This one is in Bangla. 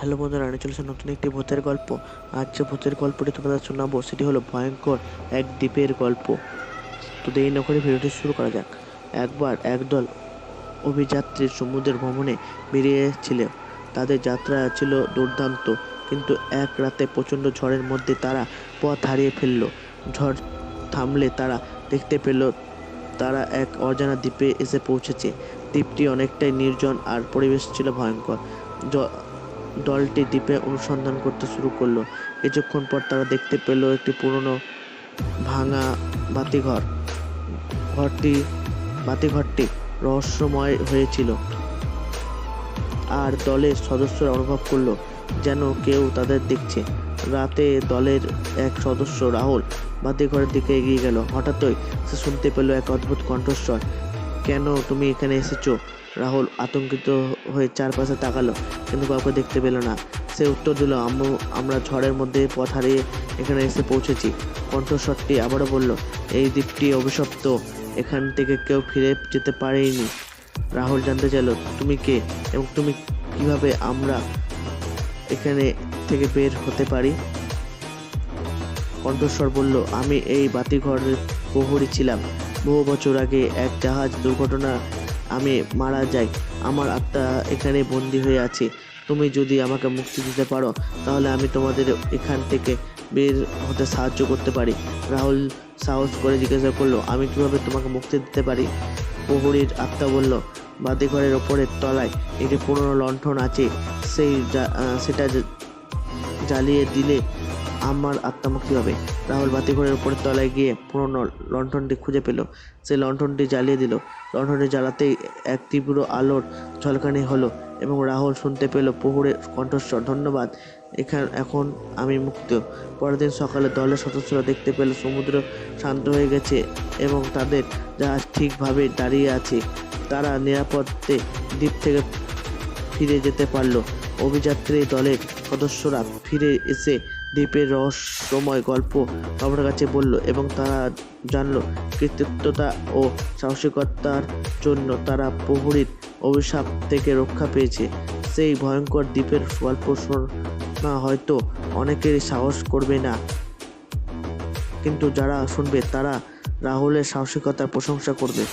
হ্যালো বন্ধুরা আমি চলেছে নতুন একটি ভূতের গল্প। আজ যে ভূতের গল্পটি তোমাদের শোনাবো, সেটি হলো ভয়ঙ্কর এক দ্বীপের গল্প। তো দেরি না করে ভিডিওটি শুরু করা যাক। একবার একদল অভিযাত্রী সমুদ্রের ভ্রমণে বেরিয়ে বেরিয়েছিল তাদের যাত্রা ছিল দুর্দান্ত, কিন্তু এক রাতে প্রচণ্ড ঝড়ের মধ্যে তারা পথ হারিয়ে ফেলল। ঝড় থামলে তারা দেখতে পেল, তারা এক অজানা দ্বীপে এসে পৌঁছেছে। দ্বীপটি অনেকটাই নির্জন আর পরিবেশ ছিল ভয়ঙ্কর। দলটি দ্বীপে অনুসন্ধান করতে শুরু করল। কিছুক্ষণ পর তারা দেখতে পেল একটি পুরনো ভাঙা বাতিঘর। ঘরটি, বাতিঘরটি রহস্যময় হয়েছিল। আর দলের সদস্যরা অনুভব করল যেন কেউ তাদের দেখছে। রাতে দলের এক সদস্য রাহুল বাতিঘরের দিকে এগিয়ে গেল। হঠাৎই সে শুনতে পেল এক অদ্ভুত কণ্ঠস্বর। কেন তুমি এখানে এসেছ? রাহুল আতঙ্কিত হয়ে চারপাশে তাকালো, কিন্তু কাউকে দেখতে পেল না। সে উত্তর দিল আমরা ঝড়ের মধ্যে পথ হারিয়ে এখানে এসে পৌঁছেছি। কণ্ঠস্বরটি আবারও বলল, এই দ্বীপটি অভিশপ্ত। এখান থেকে কেউ ফিরে যেতে পারেনি। রাহুল জানতে চাইল, তুমি কে এবং তুমি কীভাবে আমরা এখানে থেকে বের হতে পারি? কণ্ঠস্বর বলল, আমি এই বাতিঘরের প্রহরী ছিলাম। বহু বছর আগে এক জাহাজ দুর্ঘটনা, আমি মারা যাই। আমার আত্মা এখানে বন্দি হয়ে আছে। তুমি যদি আমাকে মুক্তি দিতে পারো, তাহলে আমি তোমাদের এখান থেকে বের হতে সাহায্য করতে পারি। রাহুল সাহস করে জিজ্ঞাসা করল, আমি কীভাবে তোমাকে মুক্তি দিতে পারি? প্রহরীর আত্মা বলল, বাতিঘরের ওপরের তলায় একটি পুরনো লণ্ঠন আছে। সেই সেটা জ্বালিয়ে দিলে আমার আত্মা মুক্তি হবে রাহুল বাতিঘরের উপরের তলায় গিয়ে পুরনো লণ্ঠনটি খুঁজে পেল। সে লণ্ঠনটি জ্বালিয়ে দিল। লণ্ঠনটি জ্বালাতেই এক তীব্র আলোর ঝলকানি হলো এবং রাহুল শুনতে পেল পুকুরের কণ্ঠস্বর, ধন্যবাদ, এখান, এখন আমি মুক্ত। পরের দিন সকালে দলের সদস্যরা দেখতে পেল সমুদ্র শান্ত হয়ে গেছে এবং তাদের জাহাজ ঠিকভাবে দাঁড়িয়ে আছে। তারা নিরাপদে দ্বীপ থেকে ফিরে যেতে পারল। অভিযাত্রী দলের সদস্যরা ফিরে এসে দ্বীপের রহস্যময় গল্প সবার কাছে বলল এবং তারা জানল কৃতিত্বতা ও সাহসিকতার জন্য তারা প্রহরীর অভিশাপ থেকে রক্ষা পেয়েছে। সেই ভয়ঙ্কর দ্বীপের গল্প শোনা হয়তো অনেকেরই সাহস করবে না। কিন্তু যারা শুনবে তারা রাহুলের সাহসিকতার প্রশংসা করবে।